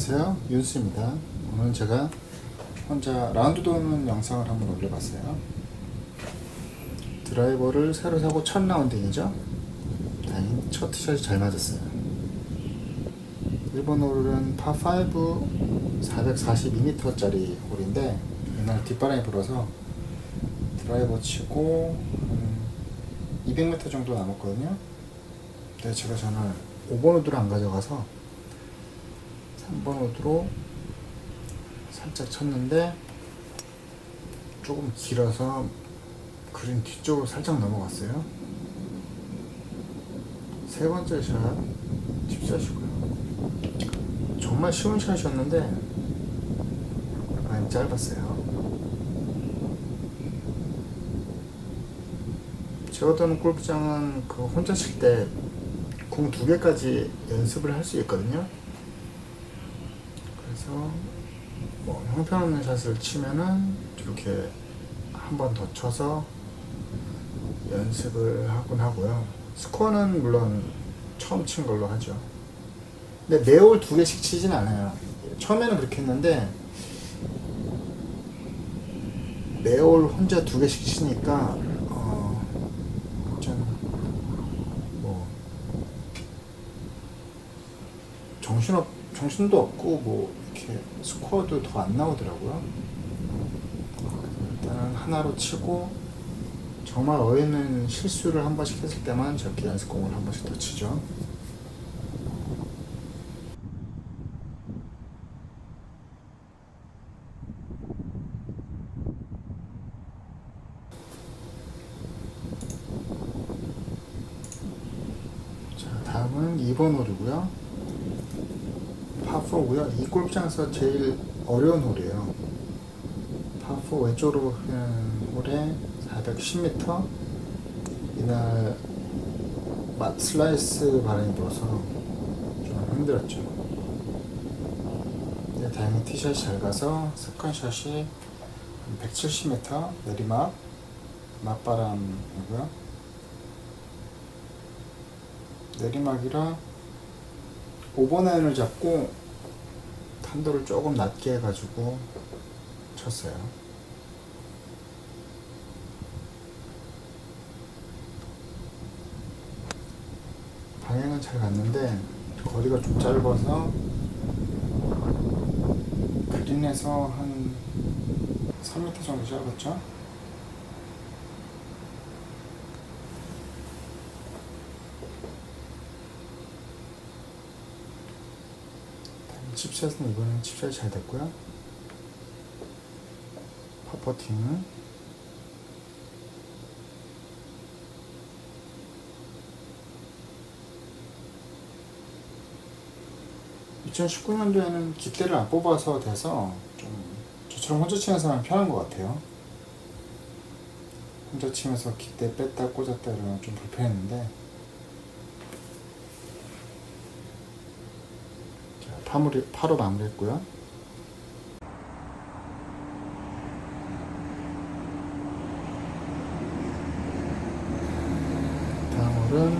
안녕하세요. 윤수입니다. 오늘 제가 혼자 라운드 도는 영상을 한번 올려봤어요. 드라이버를 새로 사고 첫 라운딩이죠? 다행히 첫 티샷이 잘 맞았어요. 1번 홀은 파5 442m 짜리 홀인데 이날 뒷바람이 불어서 드라이버 치고 한 200m 정도 남았거든요. 근데 제가 전날 5번 우드를 안 가져가서 3번 우드로 살짝 쳤는데 조금 길어서 그린 뒤쪽으로 살짝 넘어갔어요. 세 번째 샷 tip샷이고요. 정말 쉬운 샷이었는데 많이 짧았어요. 제가 도는 골프장은 그 혼자 칠 때 공 두 개까지 연습을 할 수 있거든요. 그래서 뭐 형편없는 샷을 치면은 이렇게 한 번 더 쳐서 연습을 하곤 하고요. 스코어는 물론 처음 친 걸로 하죠. 근데 매올 두 개씩 치진 않아요. 처음에는 그렇게 했는데 매올 혼자 두 개씩 치니까 어, 좀뭐 정신없 정신도 없고 뭐 이렇게 스코어도 더 안 나오더라고요. 일단은 하나로 치고 정말 어이없는 실수를 한 번씩 했을 때만 저렇게 연습공을 한 번씩 더 치죠. 자, 다음은 2번 홀이고요. 파4고요. 이 골프장에서 제일 어려운 홀이에요. 파4 왼쪽으로 흐르는 홀에 410m. 이날 마- 슬라이스 바람이 불어서 좀 힘들었죠. 근데 다행히 티샷이 잘 가서 세컨샷이 170m 내리막 맞바람이고요. 내리막이라 5번 아이언을 잡고 탄도를 조금 낮게 해가지고 쳤어요. 방향은 잘 갔는데 거리가 좀 짧아서 그린에서 한 3m 정도 짧았죠? 칩샷은 이번엔 칩샷이 잘 됐고요. 퍼퍼팅은 2019년도에는 깃대를 안 뽑아서 돼서 좀 저처럼 혼자 치는 사람이 편한 것 같아요. 혼자 치면서 깃대 뺐다 꽂았다 이러면 좀 불편했는데 자, 파무리, 파로 마무리했고요. 다음 홀은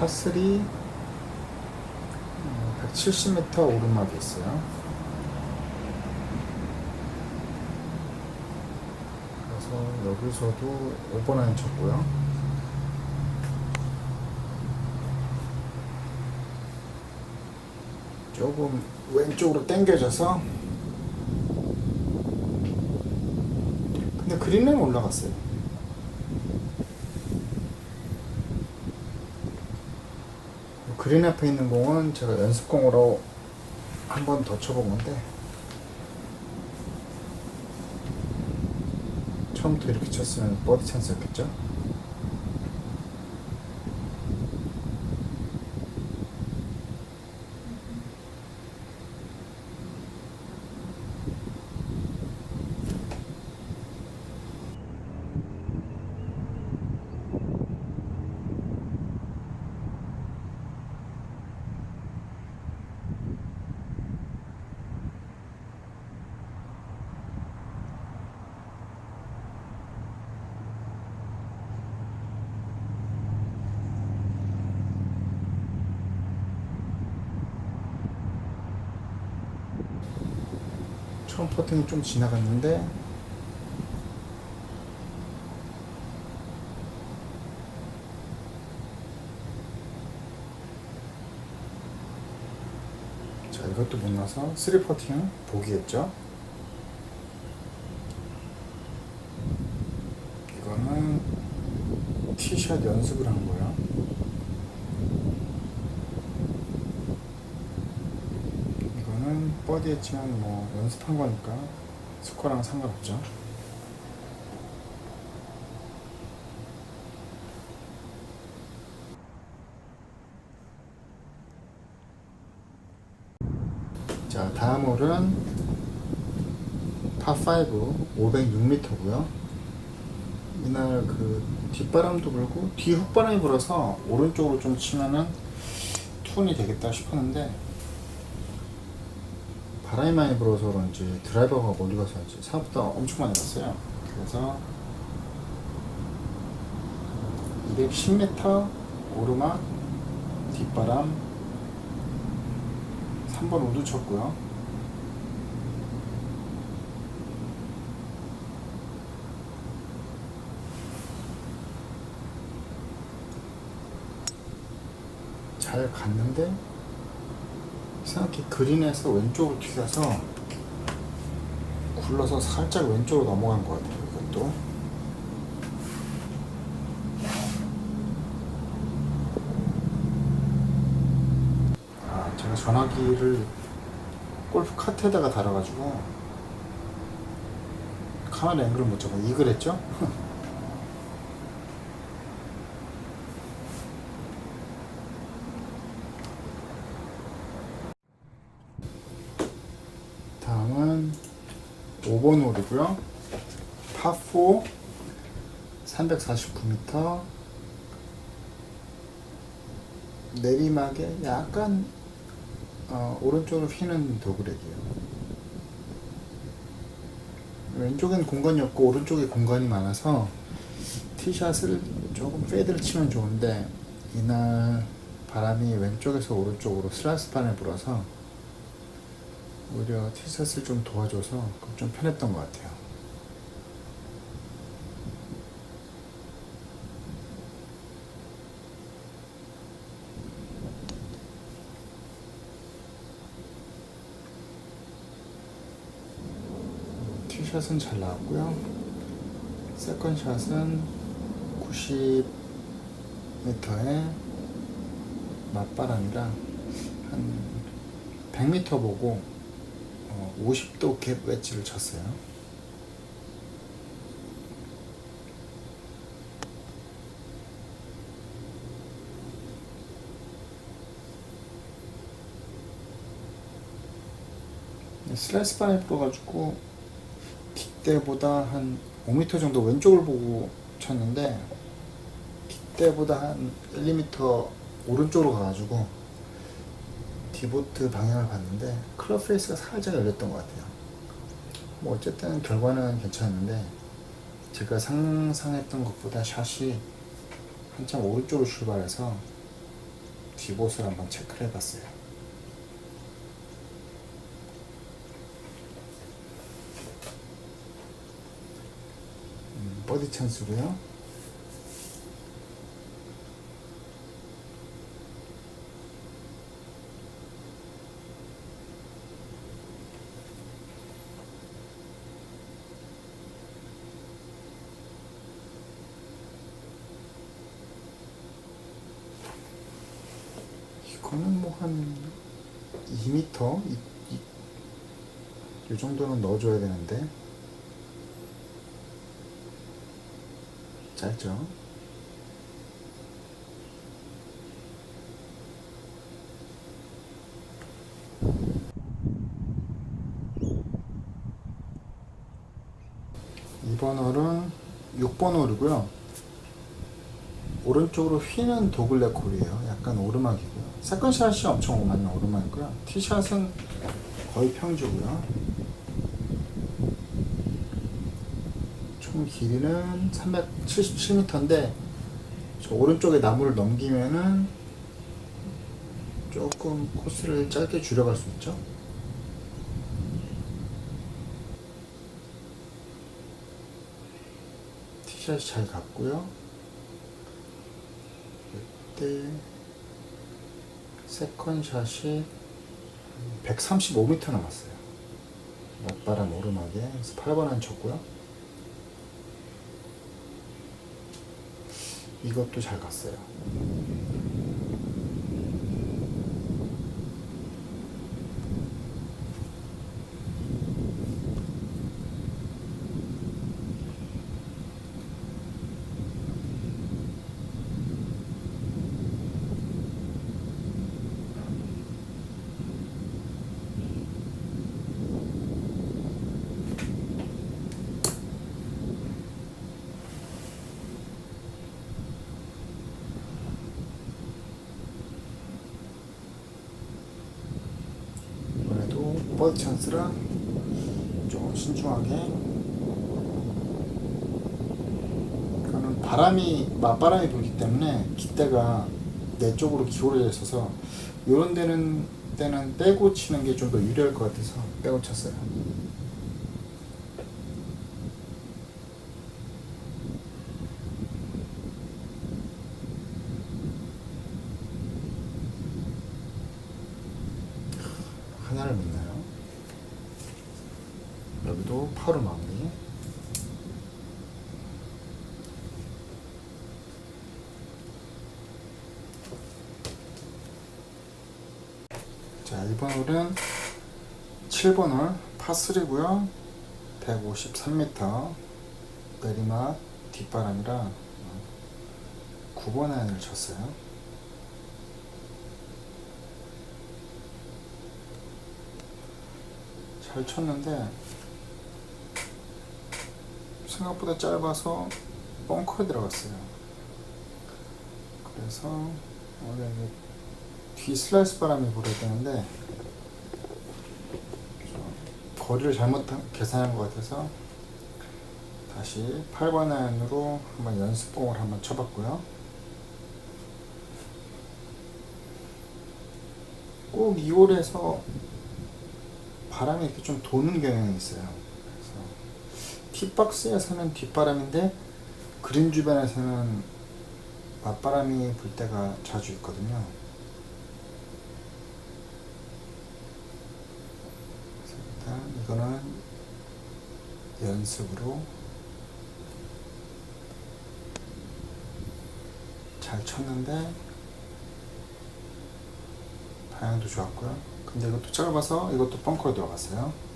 파3 170m 오르막이 있어요. 그래서 여기서도 5번 안에 쳤고요. 조금 왼쪽으로 당겨져서 근데 그린은 올라갔어요. 그린 앞에 있는 공은 제가 연습공으로 한 번 더 쳐본 건데 처음부터 이렇게 쳤으면 버디 찬스였겠죠? 처음 퍼팅이 좀 지나갔는데 자 이것도 못 나서 3 퍼팅 보기겠죠? 이거는 티샷 연습을 한 거야 했지만 뭐 연습한 거니까 스코어랑 상관없죠. 자 다음 홀은 파5 506m고요. 이날 그 뒷바람도 불고 뒤 훅바람이 불어서 오른쪽으로 좀 치면은 툰이 되겠다 싶었는데 바람이 많이 불어서 그런지 드라이버가 멀리 가서 이제 생각보다 엄청 많이 갔어요. 그래서 210m 오르막 뒷바람 3번 우드 쳤고요. 잘 갔는데 생각해 그린에서 왼쪽으로 튀겨서 굴러서 살짝 왼쪽으로 넘어간 것 같아요 이것도 아 제가 전화기를 골프 카트에다가 달아가지고 카메라 앵글을 못 잡고 이글 했죠? 다음은 5번 홀이고요. 파4 349m 내리막에 약간 어, 오른쪽으로 휘는 도그렉이에요. 왼쪽엔 공간이 없고 오른쪽에 공간이 많아서 티샷을 조금 페이드를 치면 좋은데 이날 바람이 왼쪽에서 오른쪽으로 슬라이스판을 불어서 오히려 티샷을 좀 도와줘서 좀 편했던 것 같아요. 티샷은 잘 나왔고요. 세컨샷은 90m에 맞바람이라 한 100m 보고 어, 50도 갭 웨지를 쳤어요. 슬라이스 바람이 불어가지고 깃대보다 한 5m 정도 왼쪽을 보고 쳤는데 깃대보다 한 1, 2m 오른쪽으로 가가지고 디보트 방향을 봤는데 클럽 페이스가 살짝 열렸던 것 같아요. 뭐 어쨌든 결과는 괜찮았는데 제가 상상했던 것보다 샷이 한참 오른쪽으로 출발해서 디봇을 한번 체크를 해봤어요. 음, 버디 찬스고요. 이거는 뭐 한 2m? 이, 이, 이 정도는 넣어줘야 되는데 짧죠? 이번 홀은 6번 홀이고요. 오른쪽으로 휘는 도글레 콜이에요. 약간 오르막이고요. 세컨샷이 엄청 많이 오르막이고요. 티샷은 거의 평주고요. 총 길이는 377m인데 저 오른쪽에 나무를 넘기면은 조금 코스를 짧게 줄여갈 수 있죠. 티샷이 잘 갔고요. 이때 세컨샷이 135m 남았어요. 낮바람 오르막에 그래서 8번 안 쳤고요. 이것도 잘 갔어요. 이 버드 찬스라 좀 신중하게 그거는 바람이 맞바람이 불기 때문에 깃대가 내 쪽으로 기울어져 있어서 이런 데는 때는 빼고 치는 게 좀 더 유리할 것 같아서 빼고 쳤어요. 하나를 넣나요? 여기도 파로 마무리. 자, 이번 홀은 7번 홀 파3고요. 153m 내리막 뒷바람이라 9번 안을 쳤어요. 잘 쳤는데 생각보다 짧아서 벙커에 들어갔어요. 그래서 원래 뒤 슬라이스 바람이 불어야 되는데 좀 거리를 잘못 계산한 것 같아서 다시 8번 아이언으로 한번 연습봉을 한번 쳐봤고요. 꼭 2홀에서 바람이 이렇게 좀 도는 경향이 있어요. 그래서 팁박스에서는 뒷바람인데 그린 주변에서는 맞바람이 불 때가 자주 있거든요. 일단 이거는 연습으로 잘 쳤는데 방향도 좋았고요. 근데 이것도 짧아서 이것도 벙커로 들어갔어요.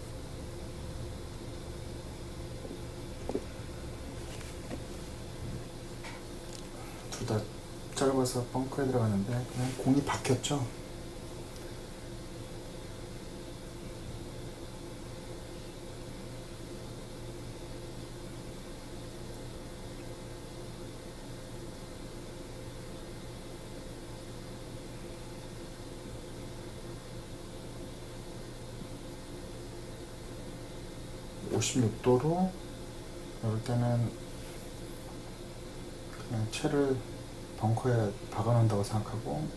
둘 다 짧아서 벙커에 들어갔는데 그냥 공이 박혔죠. 오십육 도로 이럴 때는 그냥 채를 벙커에 박아놓는다고 생각하고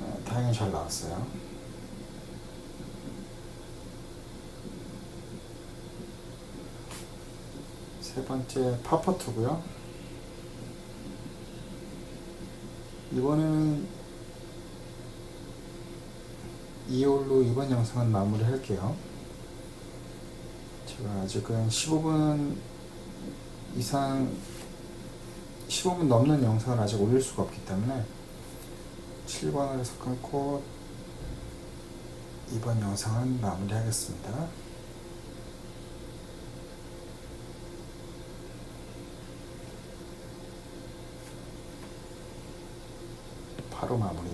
네, 다행히 잘 나왔어요. 세 번째 파퍼트고요. 이번에는 2홀로 이번 영상은 마무리 할게요. 제가 아직은 15분 이상 15분 넘는 영상을 아직 올릴 수가 없기 때문에 7번에서 끊고 이번 영상은 마무리하겠습니다. 바로 마무리.